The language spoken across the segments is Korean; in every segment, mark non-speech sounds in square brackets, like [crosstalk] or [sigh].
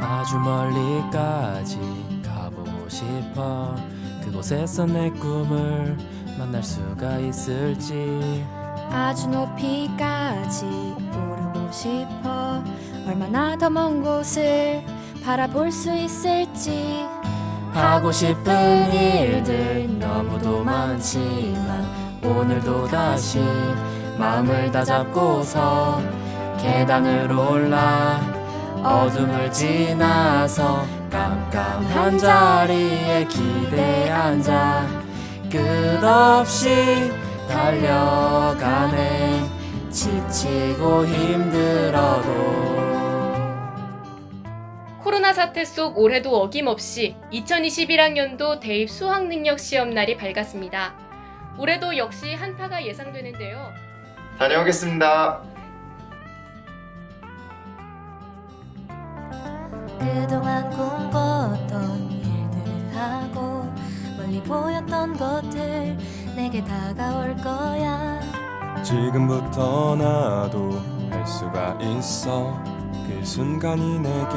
아주 멀리까지 가보고 싶어. 그곳에서 내 꿈을 만날 수가 있을지. 아주 높이까지 오르고 싶어. 얼마나 더 먼 곳을 바라볼 수 있을지. 하고 싶은 일들 너무도 많지만 오늘도 다시 마음을 다잡고서 계단을 올라 어둠을 지나서 깜깜한 자리에 기대에 앉아 끝없이 달려가네 지치고 힘들어도 코로나 사태 속 올해도 어김없이 2021학년도 대입 수학 능력 시험 날이 밝았습니다. 올해도 역시 한파가 예상되는데요. 다녀오겠습니다. 그동안 보였던 것들 내게 다가올 거야. 지금부터 나도 할 수가 있어. 그 순간이 내게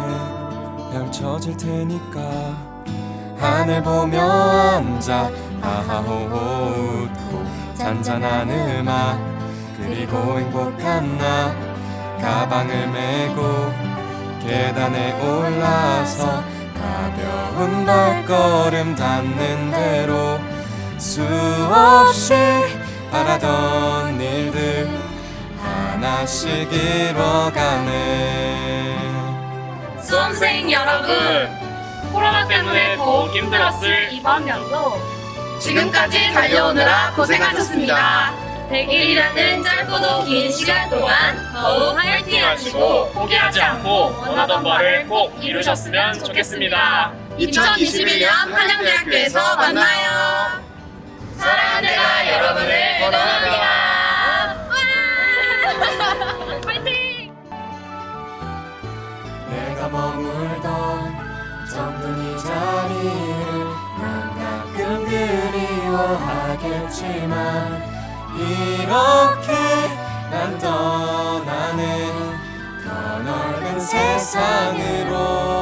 펼쳐질 테니까. 하늘 보며 앉아 하하호호 웃고 잔잔한 음악 그리고 행복한 나 가방을 메고 계단에 올라서 가벼운 발걸음 닿는 대로 수없이 바라던 일들 하나씩 이뤄가네 수험생 여러분, 코로나 때문에 더욱 힘들었을 이번 연도 지금까지 달려오느라 고생하셨습니다. 100일이라는 짧고도 긴 시간 동안 더욱 화이팅 하시고 포기하지 않고 원하던 바를 꼭 이루셨으면 좋겠습니다. 2021년 한양대학교에서 만나요. 사랑하는 내가 여러분을! [laughs] 내가 머물던 정든이 자리를 난 가끔 그리워하겠지만 이렇게 난 떠나는 더 넓은 세상으로